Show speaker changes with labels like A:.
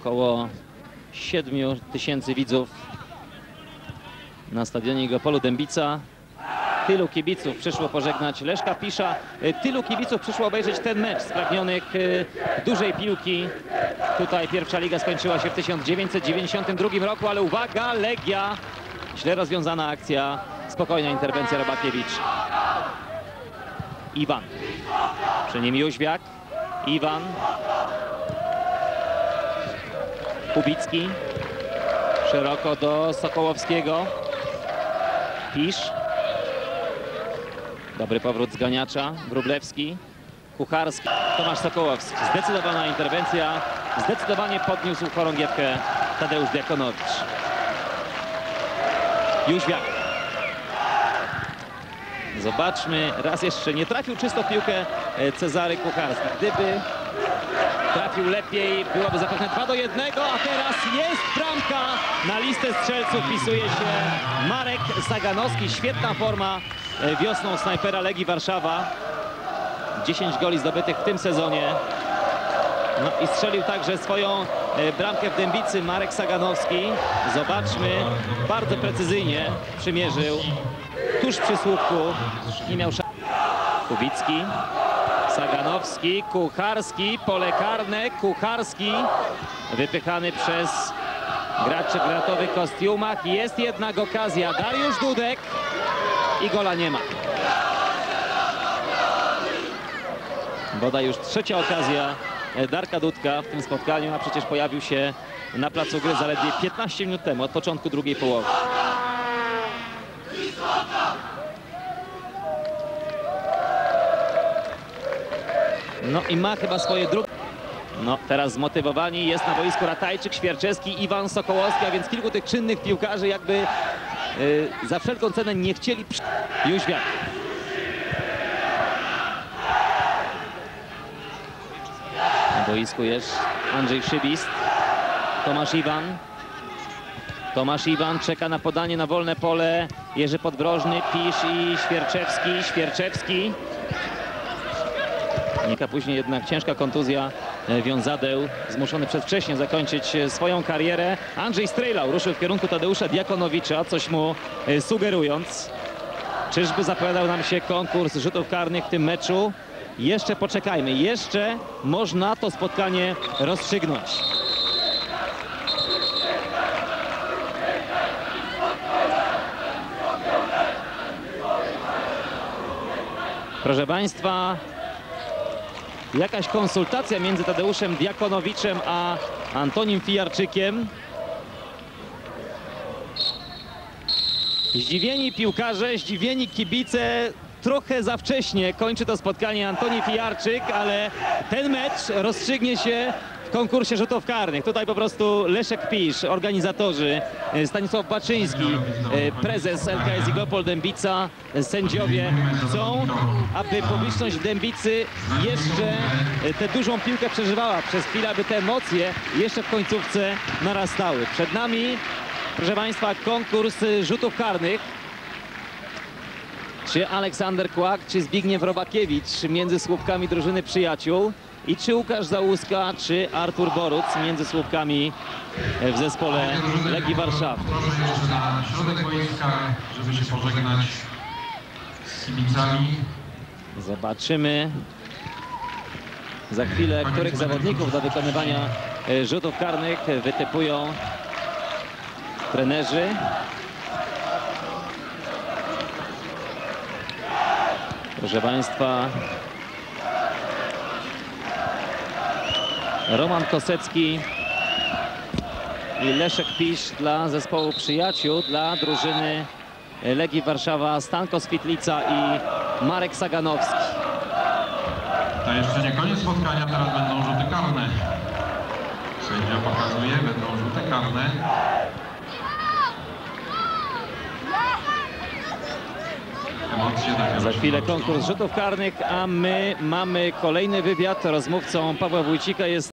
A: Około 7 tysięcy widzów na stadionie Gopolu Dębica. Tylu kibiców przyszło pożegnać Leszka Pisza. Tylu kibiców przyszło obejrzeć ten mecz spragnionych y, dużej piłki. Tutaj pierwsza liga skończyła się w 1992 roku, ale uwaga, Legia. Źle rozwiązana akcja. Spokojna interwencja Robakiewicz. Iwan. Przy nim Jóźwiak. Iwan. Kubicki. Szeroko do Sokołowskiego. Pisz. Dobry powrót zganiacza. Wróblewski. Kucharski. Tomasz Sokołowski. Zdecydowana interwencja. Zdecydowanie podniósł chorągiewkę Tadeusz Diakonowicz. Jóźwiak. Zobaczmy. Raz jeszcze nie trafił czysto piłkę Cezary Kucharski. Gdyby trafił lepiej, byłoby zapewne 2 do 1, a teraz jest bramka. Na listę strzelców wpisuje się Marek Zaganowski. Świetna forma e, wiosną snajpera Legii Warszawa. 10 goli zdobytych w tym sezonie. No i strzelił także swoją e, bramkę w Dębicy Marek Saganowski. Zobaczmy, bardzo precyzyjnie przymierzył tuż przy słupku. Nie miał szans. Kubicki, Saganowski, Kucharski, pole karne, Kucharski wypychany przez graczy w gratowych kostiumach. Jest jednak okazja. Dariusz Dudek i gola nie ma. Bodaj już trzecia okazja Darka Dudka w tym spotkaniu, a przecież pojawił się na placu gry zaledwie 15 minut temu, od początku drugiej połowy. No i ma chyba swoje drugie. No teraz zmotywowani jest na boisku Ratajczyk, Świerczewski, Iwan Sokołowski, a więc kilku tych czynnych piłkarzy jakby y, za wszelką cenę nie chcieli... Jóźwiak. Na boisku jest Andrzej Szybist, Tomasz Iwan. Tomasz Iwan czeka na podanie na wolne pole. Jerzy Podwrożny, Pisz i Świerczewski. Świerczewski. Nika później jednak ciężka kontuzja e, wiązadeł, zmuszony przedwcześnie zakończyć e, swoją karierę. Andrzej Strejlał ruszył w kierunku Tadeusza Diakonowicza, coś mu e, sugerując. Czyżby zapowiadał nam się konkurs rzutów karnych w tym meczu? Jeszcze poczekajmy, jeszcze można to spotkanie rozstrzygnąć. Proszę Państwa, jakaś konsultacja między Tadeuszem Diakonowiczem a Antonim Fijarczykiem. Zdziwieni piłkarze, zdziwieni kibice. Trochę za wcześnie kończy to spotkanie Antoni Fijarczyk, ale ten mecz rozstrzygnie się konkursie rzutów karnych. Tutaj po prostu Leszek Pisz, organizatorzy, e, Stanisław Baczyński, e, prezes LKS Igopol Dębica, e, sędziowie chcą, aby publiczność w Dębicy jeszcze tę dużą piłkę przeżywała przez chwilę, aby te emocje jeszcze w końcówce narastały. Przed nami, proszę Państwa, konkurs rzutów karnych. Czy Aleksander Kłak, czy Zbigniew Robakiewicz między słupkami drużyny przyjaciół i czy Łukasz Załuska, czy Artur Boruc między słupkami w zespole Legii Warszawy.
B: Proszę jeszcze na środek boiska, żeby się pożegnać z kibicami.
A: Zobaczymy za chwilę, których zawodników do wykonywania e, rzutów karnych wytypują trenerzy. Proszę Państwa, Roman Kosecki i Leszek Pisz dla zespołu przyjaciół, dla drużyny Legii Warszawa, Stanko Switlica i Marek Saganowski.
B: To jeszcze nie koniec spotkania, teraz będą rzuty karne. Sędzia pokazuje, będą rzuty karne. Emocje dopiero
A: Za chwilę konkurs rzutów karnych, a my mamy kolejny wywiad. Rozmówcą Pawła Wójcika jest